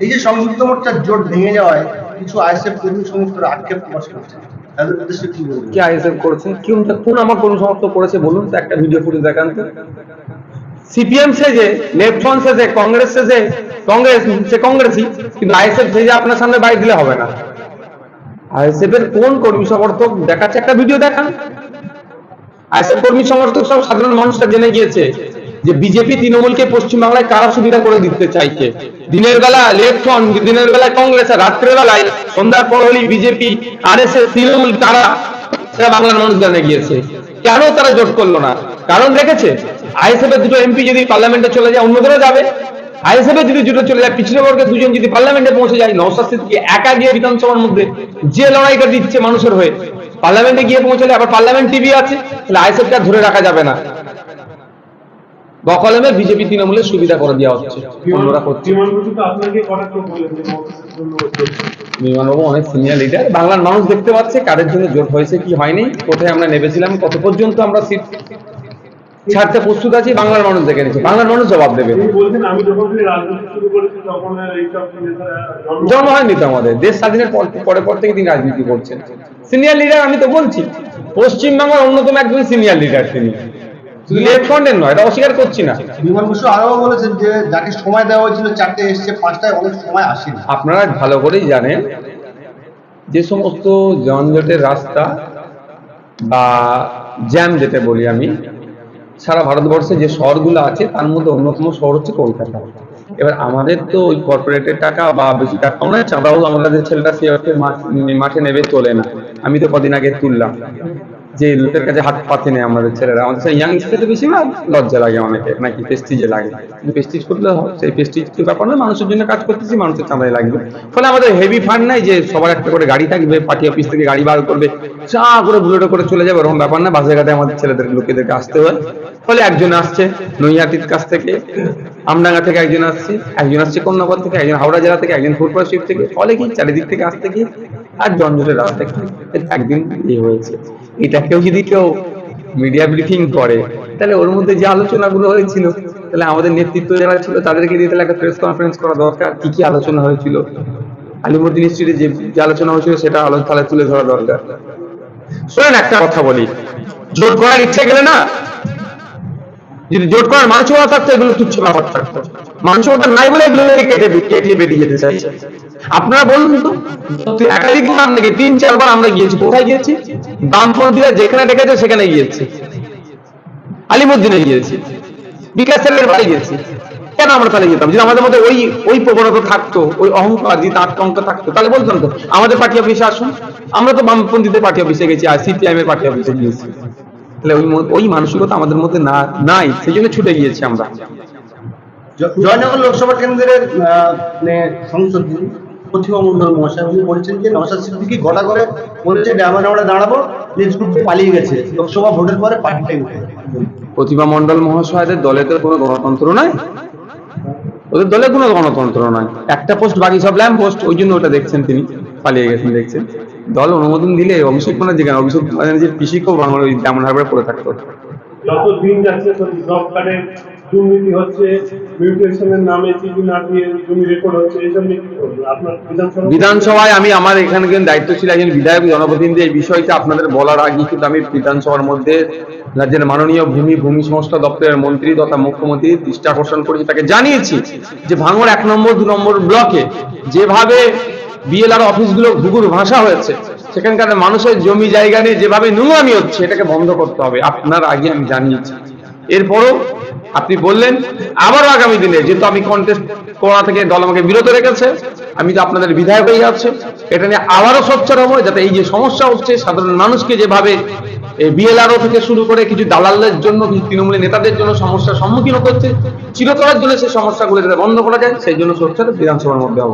এই যে সংযুক্ত মোর্চার জোট ভেঙে যাওয়ায় কিছু আইএসএফ কর্মী সমর্থকরা আক্ষেপ প্রকাশ করছে। করেছে? আপনার সামনে দিলে হবে না। কোন কর্মী সমর্থক দেখাচ্ছে? একটা ভিডিও দেখান। কর্মী সমর্থক সব সাধারণ মানুষটা জেনে গিয়েছে যে, বিজেপি তৃণমূলকে পশ্চিমবাংলায় কারা সুবিধা করে দিতে চাইছে? দিনের বেলা লেফট ফ্রন্ট দিনের বেলায় কংগ্রেস আর রাত্রের বেলায় সন্ধ্যার পর হলেই BJP R S S Trinamool, তারা সেটা বাংলার মানুষ জেনে গিয়েছে। কেন তারা জোট করল না? কারণ রেখেছে, আইএসএফ এর দুটো এমপি যদি পার্লামেন্টে চলে যায়, অন্যদেরও যাবে। আইএসএফ এর যদি দুটো চলে যায়, পিছনে বর্গের দুজন যদি পার্লামেন্টে পৌঁছে যায়, নওশাদ সিদ্দিকী একা গিয়ে বিধানসভার মধ্যে যে লড়াইটা দিচ্ছে মানুষের হয়ে, পার্লামেন্টে গিয়ে পৌঁছলে আবার পার্লামেন্ট টিভি আছে, তাহলে আইএসএফকে আর ধরে রাখা যাবে না। বকলমে বিজেপি তৃণমূলের সুবিধা করে দেওয়া হচ্ছে। অন্যরা করছে। বিমানবাবু অনেক সিনিয়র লিডার বাংলার মানুষ দেখতে পাচ্ছে কাদের জন্য জোট হয়েছে কি হয়নি কোথায় আমরা নেমেছিলাম কত পর্যন্ত আমরা সিট ছাড়তে প্রস্তুত আছি বাংলার মানুষ দেখে নিচ্ছে। বাংলার মানুষ জবাব দেবে। জন্ম হয়নি তো আমাদের। দেশ স্বাধীনের পর পরে পর থেকে তিনি রাজনীতি করছেন। সিনিয়র লিডার আমি তো বলছি পশ্চিমবাংলার অন্যতম একজন সিনিয়র লিডার তিনি। লেফট ফ্রন্টের নয় এটা অস্বীকার করছি না। বিমান বসু আরও বলেছেন যে যাকে সময় দেওয়া হয়েছিল চারটে এসছে পাঁচটায় অনেক সময় আসেনি। আপনারা ভালো করেই জানেন যে সমস্ত যানজটের রাস্তা বা জ্যাম যেটা বলি আমি সারা ভারতবর্ষে যে শহরগুলো আছে তার মধ্যে অন্যতম শহর হচ্ছে কলকাতা। এবার আমাদের তো ওই কর্পোরেটের টাকা বা বেশি টাকা চাঁদাও আমাদের ছেলেটা সে মাঠ- নেবে তোলে না। আমি তো কদিন আগে তুললাম। যে লোকের কাছে হাত পাতে নেই আমাদের ছেলেরা। আমাদের সেই ইয়াং ছেলেটা বেশি না লজ্জা লাগে অনেকে নাকি পেস্টিজে লাগে। পেস্টিজ করলে সেই পেস্টিজ ব্যাপার না, মানুষের জন্য কাজ করতেছি, মানুষের চাঁদায় লাগবে। ফলে আমাদের হেভি ফান্ড নাই যে সবার একটা করে গাড়ি থাকবে, পার্টি অফিস থেকে গাড়ি বার করবে চা করে বুলেটে করে চলে যাবে, ওরকম ব্যাপার না বাসে ঘাটে আমাদের ছেলেদের, লোকেদেরকে আসতে হয়। ফলে একজন আসছে, নৈহাটির কাছ থেকে, আমডাঙ্গা থেকে একজন আসছে একজন আসছে কন্যাপথ থেকে, একজন হাওড়া জেলা থেকে, একজন ফুটবল শিপ থেকে, ফলে কি চারিদিক থেকে আসতে কি আর জঞ্জটের রাস্তা একদিন ইয়ে হয়েছে। এটাকেও যদি কেউ মিডিয়া ব্রিফিং করে, তাহলে ওর মধ্যে যে আলোচনাগুলো হয়েছিল, তাহলে আমাদের নেতৃত্ব যারা ছিল তাদেরকে দিয়ে তাহলে একটা প্রেস কনফারেন্স করা দরকার, কি কি আলোচনা হয়েছিল। আলিমুদ্দিন স্ট্রিটে যে আলোচনা হয়েছিল সেটা আলো তাহলে তুলে ধরা দরকার। শোনেন একটা কথা বলি, জোর করার ইচ্ছে গেলে না যদি জোট করার মানসিকতা থাকতো, এগুলো তুচ্ছ ব্যাপার থাকতো। মানসিকতা নাই বলে এগুলো কেটে কেটে বেরিয়ে যেতে চাইছে। আপনারা বলুন তো একাধিক বার নাকি তিন, চারবার আমরা গিয়েছি, কোথায় গিয়েছি? বামপন্থীরা যেখানে ডেকেছে, সেখানে গিয়েছি। আলিমুদ্দিনে গিয়েছি। বিকাশ সেলের বাড়ি গিয়েছি। কেন আমরা তাহলে যেতাম? যদি আমাদের মধ্যে ওই ওই প্রবণতা থাকতো, ওই অহংকার, যদি আতঙ্ক থাকতো, তাহলে বলতাম তো, আমাদের পার্টি অফিসে আসুন। আমরা তো বামপন্থীদের পার্টি অফিসে গেছি, আর সিপিআইএম এর পার্টি অফিসে গিয়েছি। তাহলে ওই ওই মানসিকতা আমাদের মধ্যে না নাই সেই জন্য ছুটে গিয়েছি আমরা। জয়নগর লোকসভা কেন্দ্রের মানে সংসদ প্রতিভা মন্ডল মহাশয় উনি বলেছেন যে নওশাদ সিদ্দিকি করে বলেছে ড্যামে আমরা দাঁড়াবো গ্রুপ পালিয়ে গেছে। লোকসভা ভোটের পরে প্রতিভা মন্ডল মহাশয়দের দলে তো কোনো গণতন্ত্র নাই। ওদের দলে কোনো গণতন্ত্র নয় একটা পোস্ট বাকি সব ল্যাম্প পোস্ট ওই জন্য ওটা দেখছেন তিনি পালিয়ে গেছেন দেখছেন। দল অনুমোদন দিলে অভিষেক ব্যানার্জি কেন অভিষেক ব্যানার্জির পিসিকেও বাংলা ওই যেমন হারবার পড়ে থাকতো। যত দিন যাচ্ছে তো জব কার্ডে দুর্নীতি হচ্ছে মিউটেশনের নামে চিঠি না দিয়ে জমি রেকর্ড হচ্ছে এইসব নিয়ে আপনার বিধানসভা বিধানসভায় আমি আমার এখানে দায়িত্ব ছিল একজন বিধায়ক জনপ্রতিনিধি এই বিষয়টা আপনাদের বলার আগে কিন্তু আমি বিধানসভার মধ্যে রাজ্যের মাননীয় ভূমি ভূমি সংস্থা দপ্তরের মন্ত্রী তথা মুখ্যমন্ত্রী দৃষ্টি আকর্ষণ করেছি তাকে জানিয়েছি যে ভাঙড় এক নম্বর দু নম্বর ব্লকে যেভাবে বিএলআর অফিসগুলো ঘুঘুর ভাষা হয়েছে। সেখানকার মানুষের জমি জায়গা নিয়ে যেভাবে নোংরামি হচ্ছে, এটাকে বন্ধ করতে হবে। আপনার আগে আমি জানিয়েছি। এরপরও আপনি বললেন, আবারও আগামী দিনে, যেহেতু আমি কন্টেস্ট করা থেকে দল আমাকে বিরত রেখেছে, আমি তো আপনাদের বিধায়ক হয়ে যাচ্ছে এটা নিয়ে আবারও সোচ্চার হব, যাতে এই যে সমস্যা হচ্ছে, সাধারণ মানুষকে যেভাবে বিএলআরও থেকে শুরু করে কিছু দালালদের জন্য, কিছু তৃণমূলের নেতাদের জন্য সমস্যার সম্মুখীন হতে হচ্ছে, চিরতরের জন্য সেই সমস্যাগুলো যাতে বন্ধ করা যায়, সেই জন্য সোচ্চার বিধানসভার মধ্যে হব।